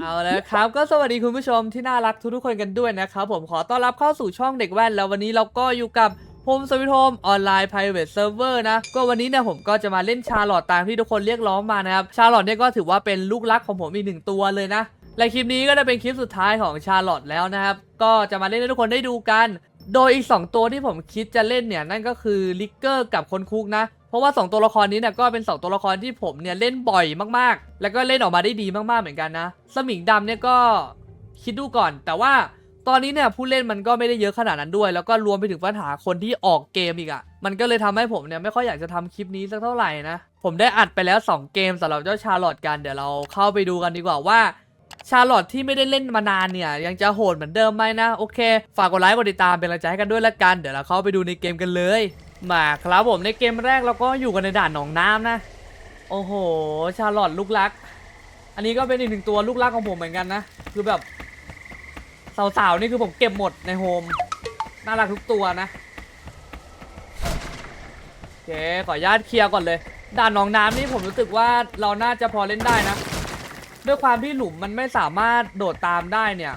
เอาแล้วครับ ก็สวัสดีคุณผู้ชมที่น่ารักทุกๆคนกันด้วยนะครับ ผมขอต้อนรับเข้าสู่ช่องเด็กแว่น แล้ววันนี้เราก็อยู่กับโฮมสวิตโฮมออนไลน์ private server นะ ก็วันนี้เนี่ยผมก็จะมาเล่นชาร์ลอตตามที่ทุกคนเรียกร้องมานะครับ ชาร์ลอตเนี่ยก็ถือว่าเป็นลูกรักของผมอีกหนึ่งตัวเลยนะ และคลิปนี้ก็จะเป็นคลิปสุดท้ายของชาร์ลอตแล้วนะครับ ก็จะมาเล่นให้ทุกคนได้ดูกัน โดยอีก 2 ตัวที่ผมคิดจะเล่นเนี่ยนั่นก็คือลิกเกอร์กับคนคุกนะ เพราะว่า 2 ตัวละครนี้เนี่ยก็เป็น 2 ตัวละครที่ผมเนี่ยเล่นบ่อยมากๆ แล้วก็เล่นออกมาได้ดีมากๆเหมือนกันนะ สมิงดำเนี่ยก็คิดดูก่อน แต่ว่าตอนนี้เนี่ยผู้เล่นมันก็ไม่ได้เยอะขนาดนั้นด้วย แล้วก็รวมไปถึงปัญหาคนที่ออกเกมอีกอะ่ะ มันก็เลยทำให้ผมเนี่ยไม่ค่อยอยากจะทำคลิปนี้สักเท่าไหร่นะ ผมได้อัดไปแล้ว 2 เกมสำหรับเจ้าชาร์ลอตกัน เดี๋ยวเราเข้าไปดูกันดีกว่าว่าชาร์ลอตที่ไม่ได้เล่นมานานเนี่ย ยังจะโหดเหมือนเดิมไหมนะ โอเค ฝากกดไลค์กดติดตามเป็นกำลังใจให้กันด้วยละกัน เดี๋ยวเราเข้าไปดูในเกมกันเลย มาครับผมในเกมแรกเราก็อยู่กันในด่านหนองน้ำนะ โอ้โห ชาร์ลอตลูกรัก อันนี้ก็เป็นอีกหนึ่งตัวลูกรักของผมเหมือนกันนะ คือแบบสาวๆนี่คือผมเก็บหมดในโฮม น่ารักทุกตัวนะ โอเค ขออนุญาตเคลียร์ก่อนเลย ด่านหนองน้ำนี่ผมรู้สึกว่าเราน่าจะพอเล่นได้นะ ด้วยความที่หลุมมันไม่สามารถโดดตามได้เนี่ย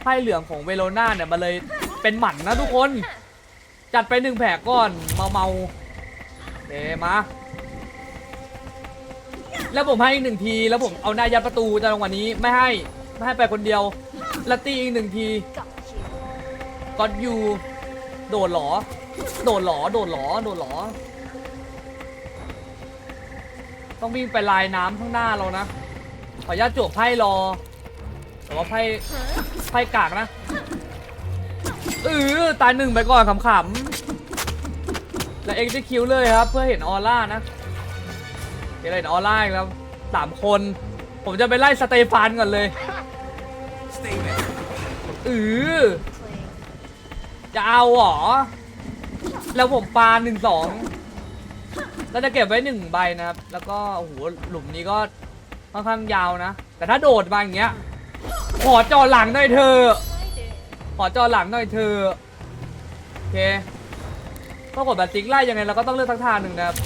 ไพ่เหลืองของเวโรนาเนี่ยมันเลยเป็นหมันนะทุกคน จัดไปหนึ่งแผลก่อนเมาเมาเดมาแล้วผมให้อีกหนึ่งทีแล้วผมเอาหน้ายัดประตูจังวะนี้ไม่ให้ไม่ให้ไปคนเดียวแล้วตีอีกหนึ่งทีก็ยูโดดหรอโดดหรอโดดหรอโดดหรอต้องวิ่งไปลายน้ำข้างหน้าเรานะขออนุญาตจวบไพ่รอแต่ว่าไพ่ไพ่กากนะ เออตายหนึ่งไปก่อนขำๆ และเอ็กซ์คิวเลยครับ เพื่อเห็นออร่านะเห็นเห็นออร่าอีกแล้วสามคน ผมจะไปไล่สเตฟานก่อนเลยเออจะเอาหรอ แล้วผมปาหนึ่งสองแล้วจะเก็บไว้หนึ่งใบนะครับ แล้วก็โอ้โหหลุมนี้ก็ค่อนข้างยาวนะ แต่ถ้าโดดมาอย่างเงี้ย ขอจอหลังหน่อยเธอะ ขอจอหลังหน่อยเธอโอเคก็กดแบบติ๊กไล่ยังไงเราก็ต้องเลือกทักทางหนึ่งนะครับ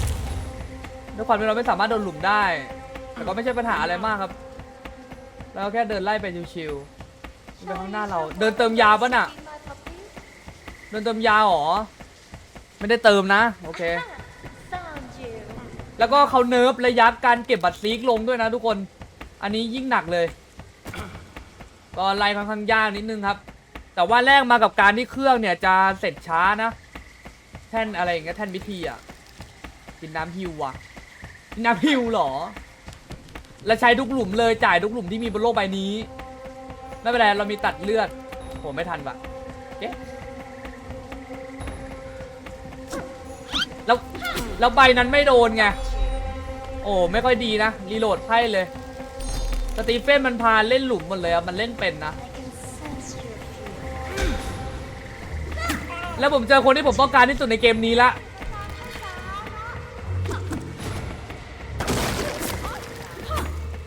ด้วยความที่เราไม่สามารถโดนหลุมได้ แต่ก็ไม่ใช่ปัญหาอะไรมากครับเราแค่เดินไล่ไปชิวๆไปข้างหน้าเรา เดินเติมยาปะน่ะ เดินเติมยาหรอ ไม่ได้เติมนะ โอเค แล้วก็เขาเนิร์ฟระยะการเก็บบัตรซีกลงด้วยนะทุกคน อันนี้ยิ่งหนักเลย ก็ไล่ค่อนข้างยากนิดนึงครับ แต่ว่าแรกมากับการที่เครื่องเนี่ยจะเสร็จช้านะแท่นอะไรอย่างเงี้ยแท่นวิธีอะกินน้ำฮิวอะกินน้ำฮิวเหรอ แล้วใช้ทุกหลุมเลยจ่ายทุกหลุมที่มีบนโลกใบนี้ ไม่เป็นไรเรามีตัดเลือดผมไม่ทันปะเอ๊ะแล้วแล้วใบนั้นไม่โดนไง โอ้ไม่ค่อยดีนะ รีโหลดไพ่เลย สตีเฟนมันพาเล่นหลุมหมดเลยอะมันเล่นเป็นนะ แล้วผมเจอคนที่ผมต้องการที่สุดในเกมนี้ละ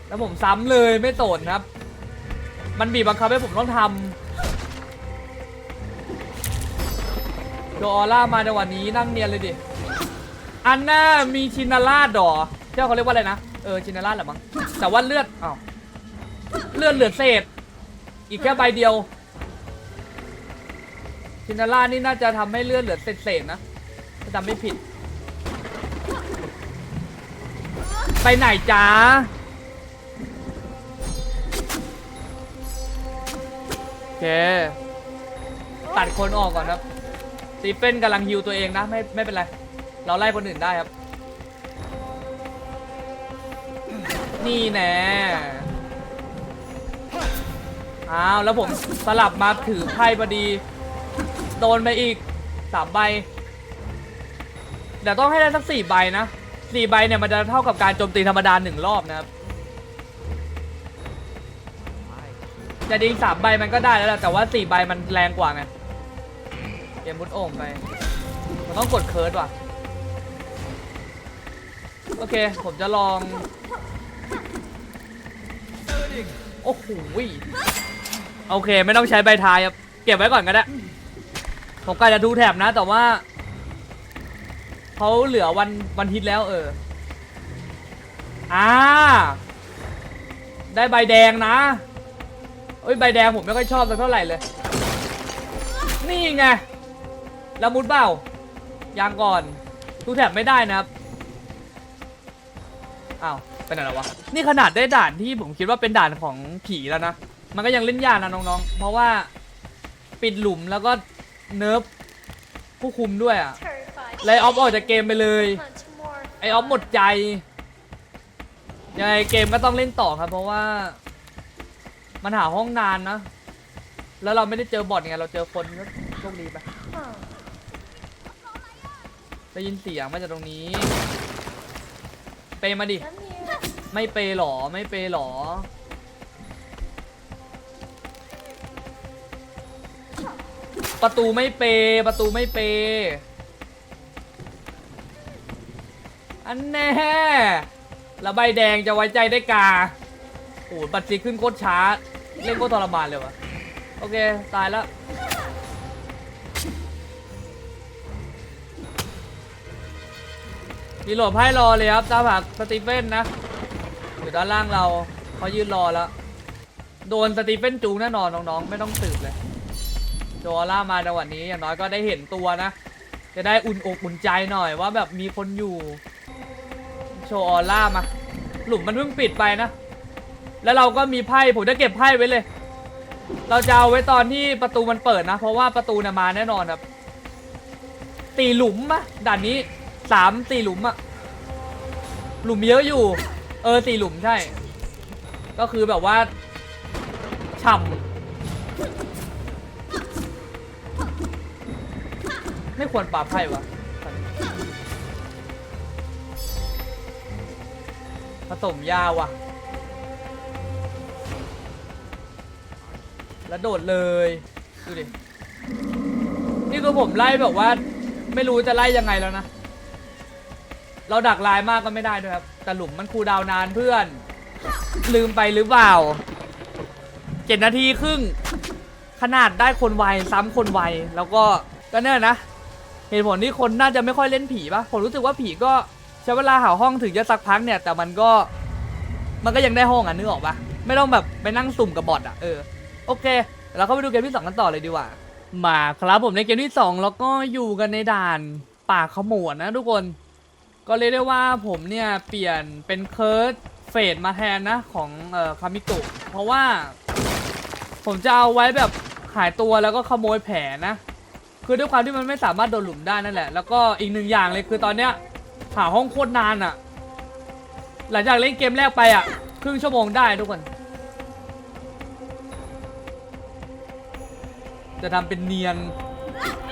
แล้วผมซ้ำเลยไม่โตนครับ มันบีบบังคับให้ผมต้องทำโดออร่ามาในวันนี้นั่งเนียนเลยดิ อันน่ามีชินาราดดอเจ้าเขาเรียกว่าอะไรนะ เออชินาราดแหละมั้ง แต่ว่าเลือดอ้าวเลือดเหลือเศษ อีกแค่ใบเดียว ชินารานี่น่าจะทำให้เลือดเหลือเศษๆนะ ถ้าจำไม่ผิด ไปไหนจ้าโอเค ตัดคนออกก่อนครับสตีเฟนกำลังฮิวตัวเองนะ ไม่ไม่เป็นไร เราไล่คนอื่นได้ครับ นี่แน่อ้าว แล้วผมสลับมาถือไพ่พอดี โดนไปอีกสามใบ เดี๋ยวต้องให้ได้สักสี่ใบนะสี่ใบเนี่ยมันจะเท่ากับการโจมตีธรรมดาหนึ่งรอบนะครับจะดิงสามใบมันก็ได้แล้วแหละแต่ว่าสี่ใบมันแรงกว่าไงเกมมุดโอ่งไปมันต้องกดเคิร์ดว่ะ โอเค ผมจะลอง โอ้โหโอเค ไม่ต้องใช้ใบท้ายครับ เก็บไว้ก่อนก็ได้ ผมกะจะดูแถบนะ แต่ว่าเขาเหลือวันวันฮิตแล้วเออ อ่า ได้ใบแดงนะเอ้ยใบแดงผมไม่ค่อยชอบสักเท่าไหร่เลย นี่ไงล้วมุดเบ้ายางก่อนทูแถบไม่ได้นะครับอ้าวเป็นอะไรวะนี่ขนาดได้ด่านที่ผมคิดว่าเป็นด่านของผีแล้วนะ มันก็ยังเล่นยากนะน้องๆ เพราะว่าปิดหลุมแล้วก็ เนิร์ฟผู้คุมด้วยอะ Terrified. ไลออฟออกจากเกมไปเลย Hunt more ไอออฟหมดใจยังไงเกมก็ต้องเล่นต่อครับ เพราะว่า มันหาห้องนานนะ แล้วเราไม่ได้เจอบอทไงเราเจอคนก็โชคดีไป Huh. ได้ยินเสียงมาจากตรงนี้ เปมาดิ Come here. ไม่เปหรอ ไม่เปหรอ ประตูไม่เปประตูไม่เป อันแน่แล้วใบแดงจะไว้ใจได้กาโอ้โหบัตรซีขึ้นโคตรช้า เล่นโคตรทรมานเลยวะโอเค ตายแล้วรีโหลดไพ่รอเลยครับตามหาสตีเฟนนะ อยู่ด้านล่างเราเขายืนรอแล้ว โดนสตีเฟนจูงแน่นอนน้องๆ ไม่ต้องสืบเลย โดอล่ามาในวันนี้อย่างน้อยก็ได้เห็นตัวนะ จะได้อุ่นอกอุ่นใจหน่อยว่าแบบมีคนอยู่ โชว์ออร่ามา หลุมมันเพิ่งปิดไปนะ แล้วเราก็มีไพ่ผมจะเก็บไพ่ไว้เลย เราจะเอาไว้ตอนที่ประตูมันเปิดนะ เพราะว่าประตูเนี่ยมาแน่นอนครับตีหลุมปะด่านนี้สามตีหลุมอะหลุมเยอะอยู่ เออสี่หลุมใช่ ก็คือแบบว่าฉ่ำ ไม่ควรปาไพ่วะผสมยาวะแล้วโดดเลย ดูดิ นี่คือผมไล่แบบว่า ไม่รู้จะไล่ยังไงแล้วนะ เราดักลายมากก็ไม่ได้ด้วยครับ แต่หลุมมันคูดาวน์นานเพื่อน ลืมไปหรือเปล่าเจ็ดนาทีครึ่ง ขนาดได้คนไวซ้ำคนไวแล้วก็ก็เนี่ยนะ เหตุผลที่คนน่าจะไม่ค่อยเล่นผีปะผมรู้สึกว่าผีก็ใช้เวลาหาห้องถึงจะสักพักเนี่ย แต่มันก็มันก็ยังได้ห้องอะนึกออกปะไม่ต้องแบบไปนั่งสุ่มกับบอทอะเออโอเคเราเข้าไปดูเกมที่สองกันต่อเลยดีกว่า มาครับผมในเกมที่สองแล้วก็อยู่กันในด่านป่าขโมวดนะทุกคน ก็เรียกได้ว่าผมเนี่ยเปลี่ยนเป็นเคิร์ดเฟดมาแทนนะของเอ่อคามิโกะเพราะว่า ผมจะเอาไว้แบบหายตัวแล้วก็ขโมยแผลนะ คือด้วยความที่มันไม่สามารถโดนหลุมได้นั่นแหละ แล้วก็อีกหนึ่งอย่างเลยคือตอนเนี้ยหาห้องโคตรนานอะหลังจากเล่นเกมแรกไปอะครึ่งชั่วโมงได้ทุกคน จะทำเป็นเนียน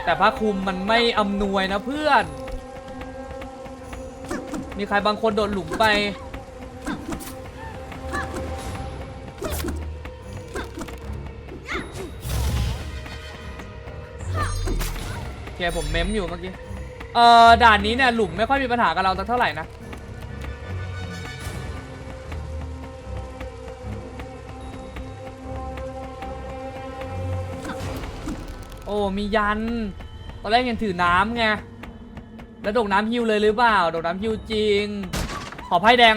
แต่ผ้าคลุมมันไม่อำนวยนะเพื่อน มีใครบางคนโดดหลุมไป เคผมเมมอยู่เมื่อกี้ เอ่อด่านนี้เนี่ยหลุมไม่ค่อยมีปัญหากับเราสักเท่าไหร่นะ โอ้มียัน ตอนแรกเห็นถือน้ำไง แล้วโดกน้ำฮิวเลยหรือเปล่า โดกน้ำฮิวจริง ขอไพ่แดง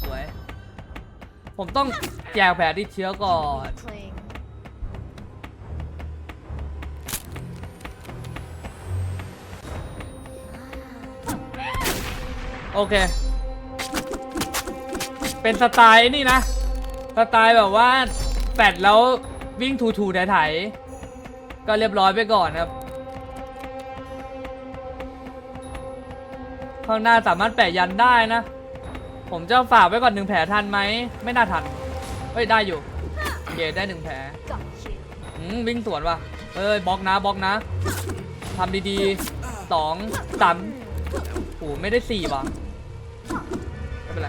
สวย ผมต้องแจกแผลที่เชื้อก่อน Cling. โอเค เป็นสไตล์นี่นะ สไตล์แบบว่าแปดแล้ววิ่งถูถูๆไถก็เรียบร้อยไปก่อนครับ ข้างหน้าสามารถแปะยันได้นะ ผมจะฝากไว้ก่อนหนึ่งแผลทันไหม ไม่น่าทัน เฮ้ย ได้อยู่เคได้หนึ่งแผลอืมวิ่งสวนว่ะ เอ้ยบล็อกนะบล็อกนะทำดีๆสองสามโอ้โหไม่ได้สี่ว่ะ ไม่เป็นไร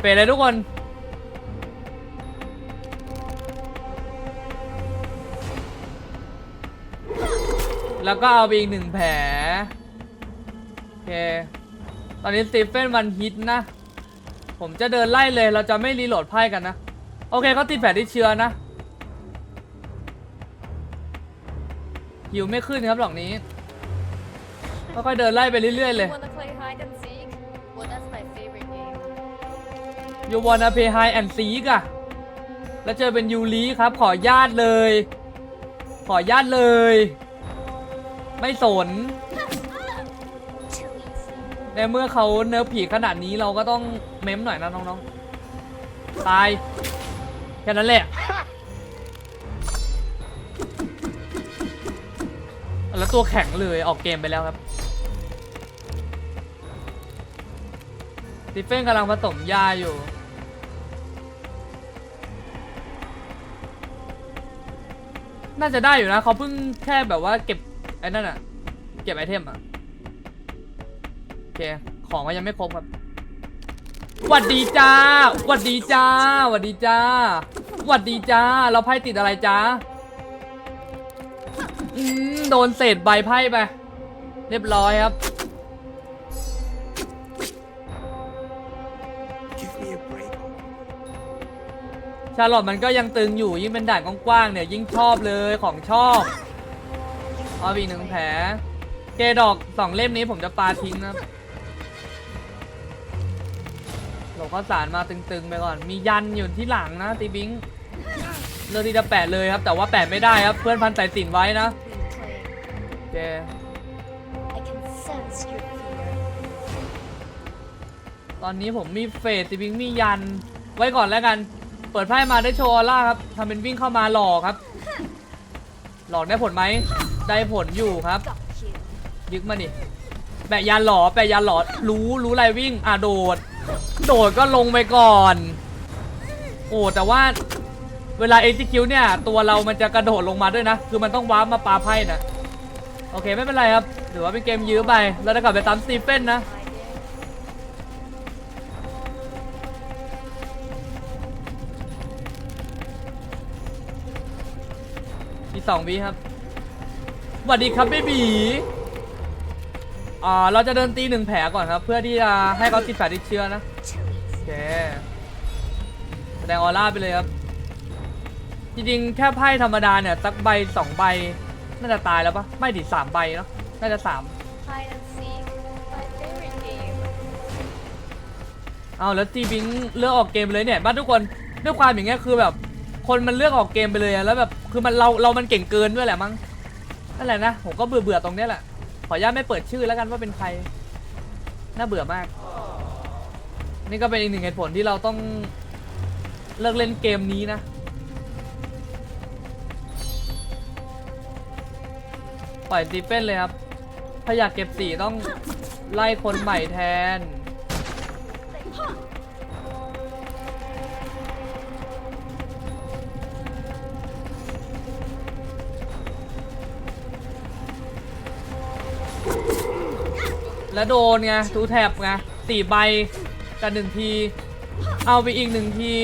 เปลี่ยนเลยทุกคนแล้วก็เอาไปอีกหนึ่งแผลโอเค ตอนนี้สตีเฟนวันฮิตนะ ผมจะเดินไล่เลย เราจะไม่รีโหลดไพ่กันนะ โอเคเขาติดแผลที่เชื้อนะหิวไม่ขึ้นครับหลอกนี้ค่อยๆเดินไล่ไปเรื่อยๆเลย Well, that's my favorite game. You wanna play hide and seek อะแล้วเจอเป็นยูริครับ ขอญาตเลย ขอญาตเลย ไม่สน ในเมื่อเขาเนื้อผีขนาดนี้เราก็ต้องเม้มหน่อยนะน้องๆ ตาย แค่นั้นแหละ แล้วตัวแข็งเลยออกเกมไปแล้วครับติเฟนกำลังผสมยาอยู่ น่าจะได้อยู่นะเขาเพิ่งแค่แบบว่าเก็บไอ้นั่นอะเก็บไอเทมอะโอเคของก็ยังไม่ครบครับหวัดดีจ้าหวัดดีจ้าหวัดดีจ้าหวัดดีจ้า เราไพ่ติดอะไรจ้าอืมโดนเศษใบไพ่ไป เรียบร้อยครับ ชาลอตมันก็ยังตึงอยู่ยิ่งเป็นด่านกว้างๆเนี่ยยิ่งชอบเลยของชอบเอาอีกหนึ่งแผลเกดอกสองเล่มนี้ผมจะปาทิ้งนะหลบข้าวสารมาตึงๆไปก่อน มียันอยู่ที่หลังนะตีบิงเลือกที่จะแปะเลยครับ แต่ว่าแปะไม่ได้ครับ เพื่อนพันสายสินไว้นะเค I can sense your fear. ตอนนี้ผมมีเฟสตีบิงมียัน ไว้ก่อนแล้วกัน เปิดไพ่มาได้โชว์ออร่าครับทำเป็นวิ่งเข้ามาหลอกครับ หลอกได้ผลไหมได้ผลอยู่ครับยึกมาดิแปะยานหลอแปะยานหลอรู้รู้อะไรวิ่งอะโดด โดดก็ลงไปก่อน โอ้แต่ว่าเวลา execute เนี่ย ตัวเรามันจะกระโดดลงมาด้วยนะ คือมันต้องว้าร์ปมาปาไพ่นะโอเคไม่เป็นไรครับถือว่าเป็นเกมยื้อไป แล้วจะกลับไปตามสตีเฟนนะ สองวิครับสวัสดีครับเบบีอ่าเราจะเดินตีหนึ่งแผลก่อนครับ เพื่อที่จะให้เขาติดแผลติดเชื้อนะโอเคแสดงออร่าไปเลยครับ จริงๆแค่ไพ่ธรรมดาเนี่ยสักใบสองใบน่าจะตายแล้วปะไม่ดิสามใบเนาะน่าจะสาม Hide and seek. My favorite game. เอาแล้วจีบิงเลือกออกเกมเลยเนี่ยบ้านทุกคนด้วยความอย่างเงี้ยคือแบบ คนมันเลือกออกเกมไปเลยอะแล้วแบบ คือมันเราเรามันเก่งเกินด้วยแหละมั้งนั่นแหละนะผมก็เบื่อเบื่อตรงเนี้ยแหละขออนุญาตไม่เปิดชื่อแล้วกันว่าเป็นใครน่าเบื่อมาก นี่ก็เป็นอีกหนึ่งเหตุผลที่เราต้องเลิกเล่นเกมนี้นะปล่อยตีเป็นเลยครับ ถ้าอยากเก็บสีต้องไล่คนใหม่แทน แล้วโดนไงทูแท็บไงสี่ใบกันหนึ่งที เอาไปอีกหนึ่งที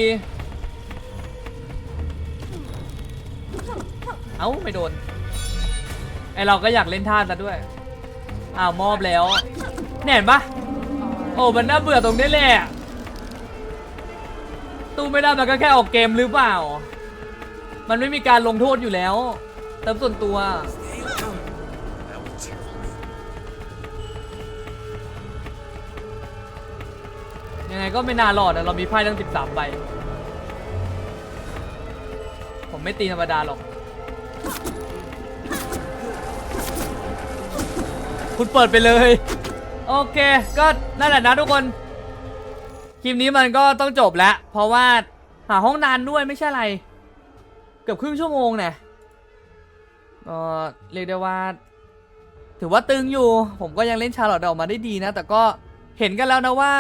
เอ้าไม่โดน ไอเราก็อยากเล่นท่าซะด้วย อ้าวมอบแล้วเนี่ยเห็นปะโอ้มันน่าเบื่อตรงนี้แหละ ตู้ไม่ได้มันก็แค่ออกเกมหรือเปล่า มันไม่มีการลงโทษอยู่แล้ว เติมส่วนตัว ยังไงก็ไม่น่ารอดนะเรามีไพ่ตั้ง 13ใบ ผมไม่ตีธรรมดาหรอก คุณเปิดไปเลย โอเค ก็นั่นแหละนะทุกคน คลิปนี้มันก็ต้องจบแล้ว เพราะว่าหาห้องนานด้วยไม่ใช่อะไร เกือบครึ่งชั่วโมงเนี่ยเออเรียกได้ว่า ถือว่าตึงอยู่ ผมก็ยังเล่นชาร์ลอตออกมาได้ดีนะ แต่ก็เห็นกันแล้วนะว่า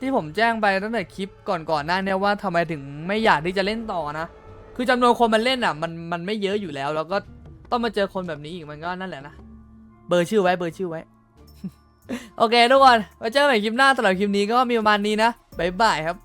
ที่ผมแจ้งไปตั้งแต่คลิปก่อนๆหน้าเนี่ยว่าทำไมถึงไม่อยากที่จะเล่นต่อนะ คือจำนวนคนมันเล่นอะมันมันไม่เยอะอยู่แล้ว แล้วก็ต้องมาเจอคนแบบนี้อีกมันก็นั่นแหละนะ เบอร์ชื่อไว้เบอร์ชื่อไว้ โอเคทุกคนไว้เจอกันใหม่คลิปหน้าสำหรับคลิปนี้ก็มีประมาณนี้นะบ๊ายบายครับ